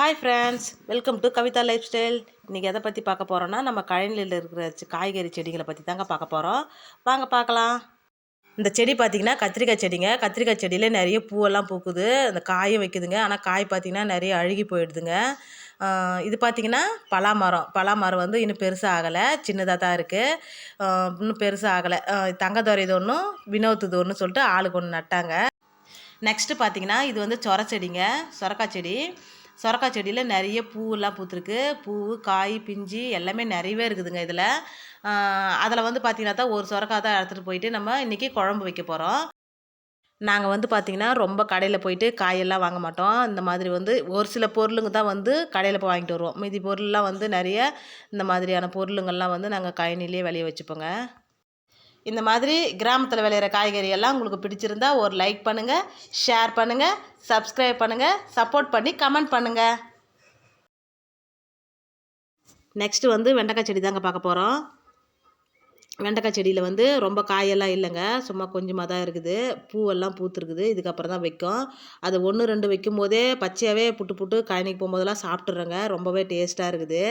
Hi friends welcome to Kavitha lifestyle இன்றைக்கி எதை பற்றி பார்க்க போகிறோன்னா நம்ம கழனியில் இருக்கிற காய்கறி செடிகளை பற்றி தாங்க பார்க்க போகிறோம் வாங்க பார்க்கலாம். இந்த செடி பார்த்திங்கன்னா கத்திரிக்காய் செடிங்க. கத்திரிக்காய் செடியில் நிறைய பூவெல்லாம் பூக்குது. அந்த காயும் வைக்குதுங்க. ஆனால் காய் பார்த்திங்கன்னா நிறைய அழுகி போயிடுதுங்க. இது பார்த்திங்கன்னா பலா பலாமரம். பலாமரம் வந்து இன்னும் பெருசாக ஆகலை. சின்னதாக தான் இருக்குது இன்னும் பெருசாக ஆகலை. தங்கதுரை இது ஒன்றும் வினோத்துது ஒன்று சொல்லிட்டு ஆளுக்கு ஒன்று நட்டாங்க. நெக்ஸ்ட்டு பார்த்தீங்கன்னா இது வந்து சொர செடிங்க சொரக்காய் செடி. சொரக்காய் செடியில் நிறைய பூவெல்லாம் பூத்துருக்கு. பூ காய் பிஞ்சு எல்லாமே நிறையவே இருக்குதுங்க இதில். அதில் வந்து பார்த்திங்கனா தான் ஒரு சொரக்காய் தான் எடுத்துகிட்டு போயிட்டு நம்ம இன்றைக்கி குழம்பு வைக்க போகிறோம் நாங்கள் வந்து பார்த்திங்கன்னா ரொம்ப கடையில் போயிட்டு காயெல்லாம் வாங்க மாட்டோம். இந்த மாதிரி வந்து ஒரு சில பொருளுங்க தான் வந்து கடையில் போய் வாங்கிட்டு வருவோம். மீதி பொருள்லாம் வந்து நிறைய இந்த மாதிரியான பொருளுங்கள்லாம் வந்து நாங்கள் கழனிலே விளைய வச்சுப்போங்க. இந்த மாதிரி கிராமத்தில் விளையிற காய்கறி எல்லாம் உங்களுக்கு பிடிச்சிருந்தா ஒரு லைக் பண்ணுங்கள் ஷேர் பண்ணுங்கள் சப்ஸ்கிரைப் பண்ணுங்கள் சப்போர்ட் பண்ணி கமெண்ட் பண்ணுங்கள் நெக்ஸ்ட்டு வந்து வெண்டைக்காய் செடி தாங்க பார்க்க போகிறோம் வெண்டைக்காய் செடியில் வந்து ரொம்ப காயெல்லாம் இல்லைங்க. சும்மா கொஞ்சமாக தான் இருக்குது. பூவெல்லாம் பூத்துருக்குது. இதுக்கப்புறம் தான் வைக்கும். அது ஒன்று ரெண்டு வைக்கும் போதே பச்சையாகவே புட்டு புட்டு காயினிக்கு போகும்போதெல்லாம் சாப்பிட்றேங்க ரொம்பவே டேஸ்ட்டாக இருக்குது.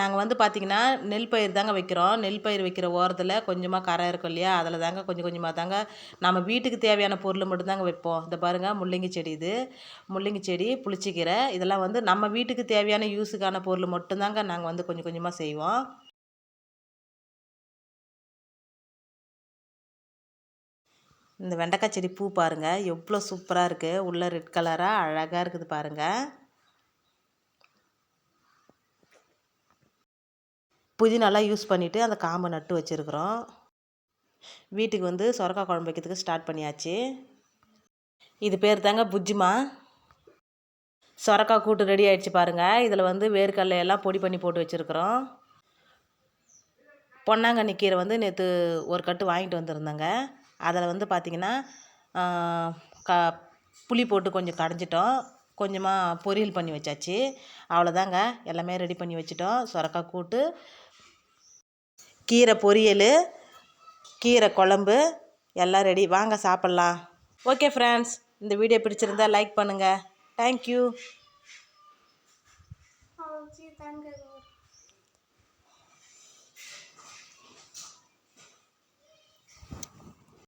நாங்கள் வந்து பார்த்திங்கன்னா நெல் பயிர் தாங்க வைக்கிறோம். நெல் பயிர் வைக்கிற ஓரத்தில் கொஞ்சமாக கரை இருக்கும் இல்லையா? அதில் தாங்க கொஞ்சம் கொஞ்சமாக தாங்க நம்ம வீட்டுக்கு தேவையான பொருள் மட்டும்தாங்க வைப்போம். இந்த பாருங்கள் முள்ளங்கி செடி இது. முள்ளங்கி செடி புளிச்சிக்கீரை இதெல்லாம் வந்து நம்ம வீட்டுக்கு தேவையான யூஸுக்கான பொருள் மட்டும்தாங்க நாங்கள் வந்து கொஞ்சம் கொஞ்சமாக செய்வோம். இந்த வெண்டைக்காய் செடி பூ பாருங்கள் எவ்வளோ சூப்பராக இருக்குது உள்ளே ரெட் கலராக அழகாக இருக்குது பாருங்கள் புதினாலாம் யூஸ் பண்ணிவிட்டு அந்த காம்பை நட்டு வச்சுருக்குறோம். வீட்டுக்கு வந்து சொரக்காய் குழம்பு வைக்கிறதுக்கு ஸ்டார்ட் பண்ணியாச்சு. இது பேர் தாங்க புஜ்ஜிமா. சொரக்காய் கூட்டு ரெடி ஆகிடுச்சு பாருங்கள் இதில் வந்து வேர்க்கடலையெல்லாம் பொடி பண்ணி போட்டு வச்சுருக்குறோம். பொன்னாங்கண்ணி கீரை வந்து நேற்று ஒரு கட்டு வாங்கிட்டு வந்திருந்தேங்க. அதில் வந்து பார்த்திங்கன்னா க புளி போட்டு கொஞ்சம் கடைஞ்சிட்டோம். கொஞ்சமாக பொரியல் பண்ணி வச்சாச்சு. அவ்வளோதாங்க. எல்லாமே ரெடி பண்ணி வச்சிட்டோம். சொரக்காய் கூட்டு கீரை பொரியல் கீரை குழம்பு எல்லாம் ரெடி வாங்க சாப்பிட்லாம். ஓகே ஃப்ரெண்ட்ஸ் இந்த வீடியோ பிடிச்சிருந்தா லைக் பண்ணுங்கள் தேங்க்யூ